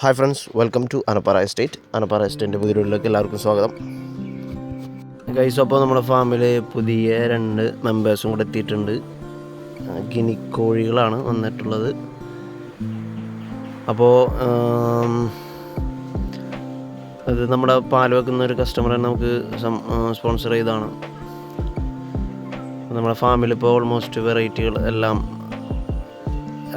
Hi friends welcome to Anappara estate Anappara എസ്റ്റേറ്റിന്റെ പുതിയ എല്ലാവർക്കും സ്വാഗതം. ഗൈസ് അപ്പോൾ നമ്മുടെ ഫാമിൽ പുതിയ രണ്ട് മെമ്പേഴ്സും കൂടെ എത്തിയിട്ടുണ്ട്. ഗിനിക്കോഴികളാണ് വന്നിട്ടുള്ളത്. അപ്പോൾ അത് നമ്മുടെ പാൽ വെക്കുന്ന ഒരു കസ്റ്റമറെ നമുക്ക് സ്പോൺസർ ചെയ്താണ് നമ്മുടെ ഫാമിൽ ഇപ്പോൾ ഓൾമോസ്റ്റ് വെറൈറ്റികൾ എല്ലാം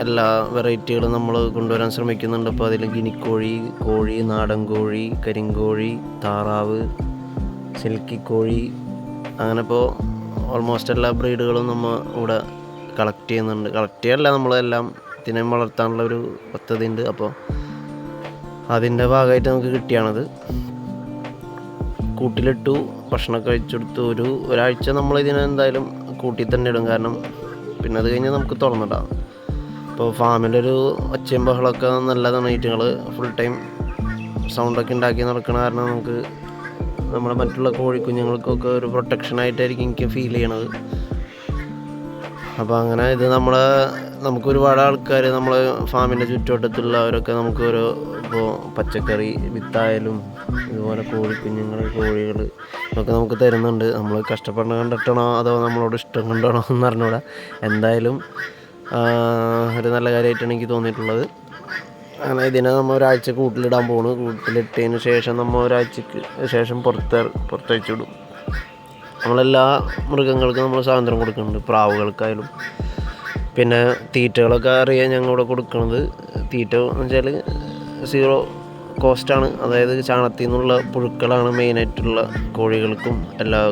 എല്ലാ വെറൈറ്റികളും നമ്മൾ കൊണ്ടുവരാൻ ശ്രമിക്കുന്നുണ്ട്. അപ്പോൾ അതിൽ ഗിനിക്കോഴി കോഴി നാടൻ കോഴി കരിങ്കോഴി താറാവ് സിൽക്കി കോഴി അങ്ങനെ ഇപ്പോൾ ഓൾമോസ്റ്റ് എല്ലാ ബ്രീഡുകളും നമ്മൾ ഇവിടെ കളക്ട് ചെയ്യുന്നുണ്ട്. കളക്ട് ചെയ്യല്ല നമ്മളെല്ലാം ഇതിനെ വളർത്താനുള്ള ഒരു പദ്ധതി ഉണ്ട് അപ്പോൾ അതിന്റെ ഭാഗമായിട്ട് നമുക്ക് കിട്ടിയാണത്. കൂട്ടിലിട്ടു ഭക്ഷണമൊക്കെ കഴിച്ചെടുത്തു ഒരു ഒരാഴ്ച നമ്മൾ ഇതിനെന്തായാലും കൂട്ടി തന്നെ ഇടും. കാരണം പിന്നെ അത് കഴിഞ്ഞ് നമുക്ക് തുറന്നിടാം. ഇപ്പോൾ ഫാമിലൊരു ഒച്ചയും ബഹളമൊക്കെ നല്ലതാണ് ഈറ്റുകൾ ഫുൾ ടൈം സൗണ്ടൊക്കെ ഉണ്ടാക്കി നടക്കണ കാരണം നമുക്ക് നമ്മുടെ മറ്റുള്ള കോഴിക്കുഞ്ഞുങ്ങൾക്കൊക്കെ ഒരു പ്രൊട്ടക്ഷനായിട്ടായിരിക്കും എനിക്ക് ഫീൽ ചെയ്യണത്. അപ്പോൾ അങ്ങനെ ഇത് നമ്മളെ നമുക്ക് ഒരുപാട് ആൾക്കാർ നമ്മളെ ഫാമിന്റെ ചുറ്റുവട്ടത്തുള്ളവരൊക്കെ നമുക്ക് ഇപ്പോൾ പച്ചക്കറി വിത്തായാലും ഇതുപോലെ കോഴിക്കുഞ്ഞുങ്ങൾ കോഴികൾ ഇതൊക്കെ നമുക്ക് തരുന്നുണ്ട്. നമ്മൾ കഷ്ടപ്പെടണ കണ്ടിട്ടാണോ അതോ നമ്മളോട് ഇഷ്ടം കൊണ്ടാണോ എന്ന് അറിഞ്ഞൂടാ. എന്തായാലും ഒരു നല്ല കാര്യമായിട്ടാണ് എനിക്ക് തോന്നിയിട്ടുള്ളത്. അങ്ങനെ ഇതിനെ നമ്മൾ ഒരാഴ്ച കൂട്ടിലിടാൻ പോണു. കൂട്ടിലിട്ടതിന് ശേഷം നമ്മൾ ഒരാഴ്ചക്ക് ശേഷം പുറത്ത് പുറത്തയച്ചു വിടും. നമ്മളെല്ലാ മൃഗങ്ങൾക്കും നമ്മൾ സ്വാതന്ത്ര്യം കൊടുക്കുന്നുണ്ട്. പ്രാവുകൾക്കായാലും. പിന്നെ തീറ്റകളൊക്കെ അറിയാൻ ഞങ്ങൾ ഇവിടെ കൊടുക്കുന്നത് തീറ്റ എന്ന് വെച്ചാൽ സീറോ കോസ്റ്റാണ് അതായത് ചാണത്തിൽ നിന്നുള്ള പുഴുക്കളാണ് മെയിനായിട്ടുള്ള കോഴികൾക്കും എല്ലാ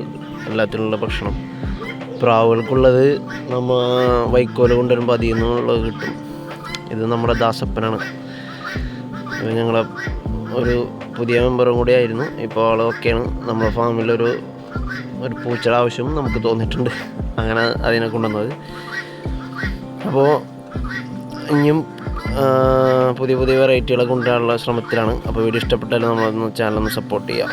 എല്ലാത്തിനുള്ള ഭക്ഷണം. പ്രാവുകൾക്കുള്ളത് നമ്മൾ വൈക്കോൽ കൊണ്ടുവരുമ്പോൾ അതിൽ നിന്നുള്ളത് കിട്ടും. ഇത് നമ്മുടെ ദാസപ്പനാണ്. ഞങ്ങളെ ഒരു പുതിയ മെമ്പറും കൂടി ആയിരുന്നു ഇപ്പോൾ ആളൊക്കെയാണ് നമ്മുടെ ഫാമിലൊരു ഒരു പൂച്ചയുടെ ആവശ്യം നമുക്ക് തോന്നിയിട്ടുണ്ട്. അങ്ങനെ അതിനെ കൊണ്ടുവന്നത്. അപ്പോൾ ഇനിയും പുതിയ പുതിയ വെറൈറ്റികളെ കൊണ്ടുവരാനുള്ള ശ്രമത്തിലാണ്. അപ്പോൾ വീഡിയോ ഇഷ്ടപ്പെട്ടാലും നമ്മളൊന്ന് ചാനലൊന്ന് സപ്പോർട്ട് ചെയ്യുക